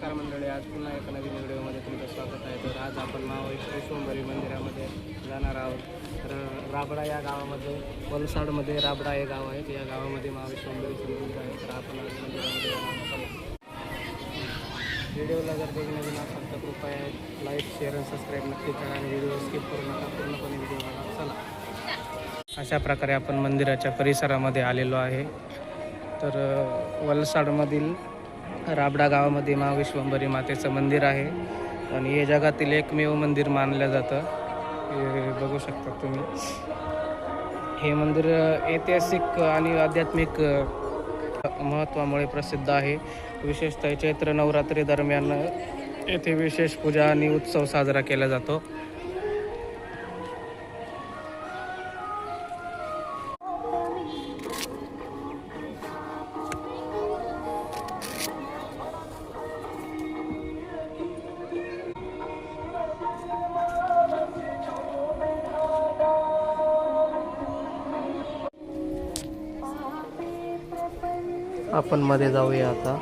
नमस्कार मंडळी आज पुन्हा एका नवीन व्हिडिओमध्ये तुमचं स्वागत आहे. तर आज आपण मावळेश्वर सोमवारी मंदिरामध्ये जाणार आहोत. तर राबडा या गावामध्ये वलसाडमध्ये राबडा हे गाव आहे. या गावामध्ये महाविश्वंभरी मंदिर आहे. तर आपण आज मंदिरामध्ये जाणार व्हिडिओला जर काही नवीन असाल तर कृपया लाईक शेअर आणि सबस्क्राईब नक्की करा आणि व्हिडिओ स्किप करू नका. पूर्णपणे व्हिडिओ बघा. चला. अशा प्रकारे आपण मंदिराच्या परिसरामध्ये आलेलो आहे. तर वलसाडमधील राबडा गावामध्ये महाविश्वंभरी मातेचं मंदिर आहे. आणि हे जगातील एकमेव मंदिर मानलं जातं. हे बघू शकता तुम्ही. हे मंदिर ऐतिहासिक आणि आध्यात्मिक महत्त्वामुळे प्रसिद्ध आहे. विशेषतः चैत्र नवरात्री दरम्यान येथे विशेष पूजा आणि उत्सव साजरा केला जातो. आपण मध्ये जाऊया आता.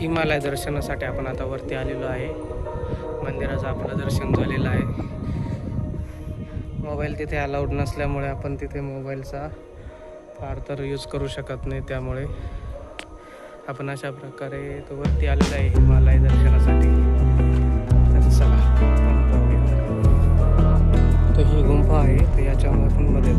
हिमालय दर्शनासाठी आपण आता वरती आलेलो आहे. मंदिराचं आपलं दर्शन झालेलं आहे. मोबाईल तिथे अलाउड नसल्यामुळे आपण तिथे मोबाईलचा फार तर यूज करू शकत नाही त्यामुळे. आपण अशा प्रकारे तो वरती आलेला आहे हिमालय दर्शनासाठी. तर चला तर ही गुंफा आहे तर याच्यामुळे आपण मध्ये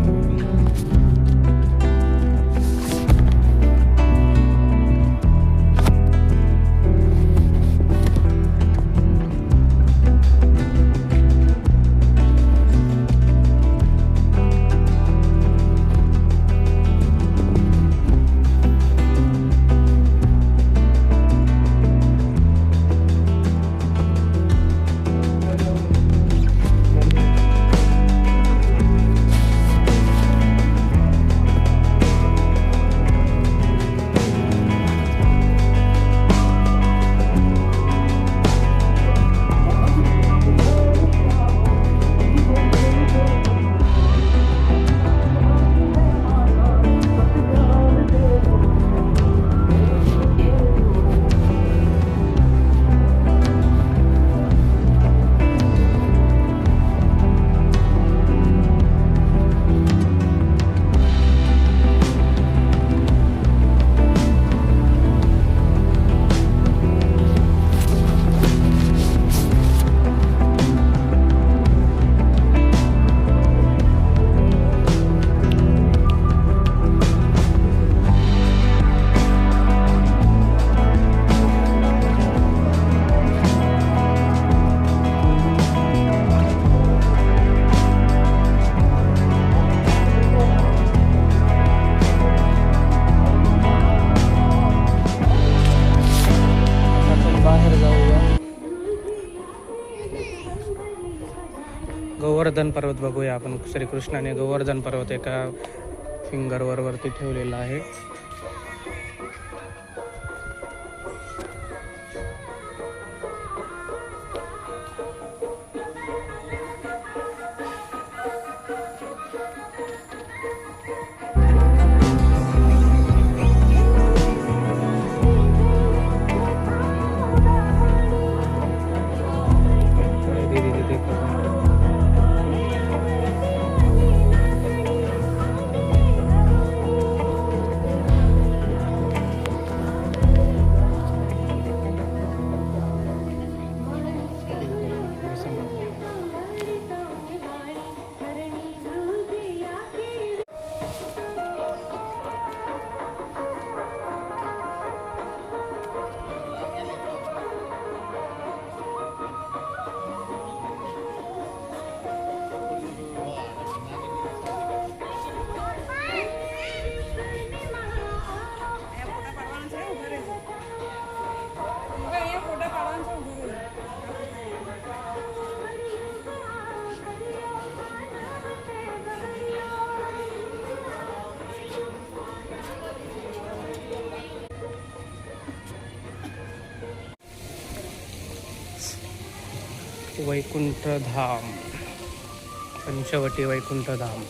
गोवर्धन पर्वत बघूया आपण. श्रीकृष्णाने गोवर्धन पर्वत एका फिंगरवर वरती ठेवलेला आहे. वैकुंठधाम. पंचवटी वैकुंठधाम.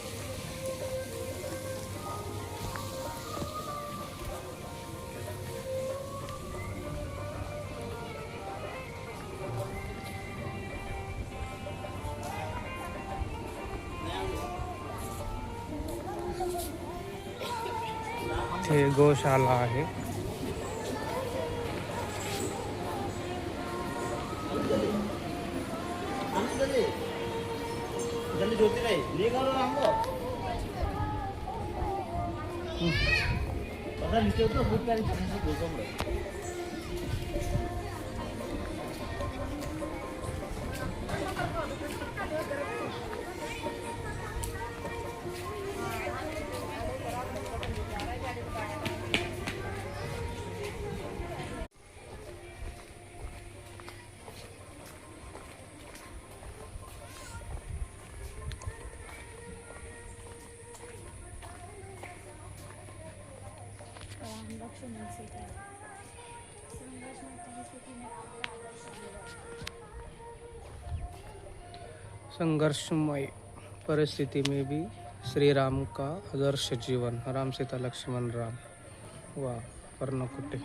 गोशाला आहे. ते संघर्षमय परिस्थिति में भी श्री राम का आदर्श जीवन, राम सीता लक्ष्मण राम वा पर्णकुटे।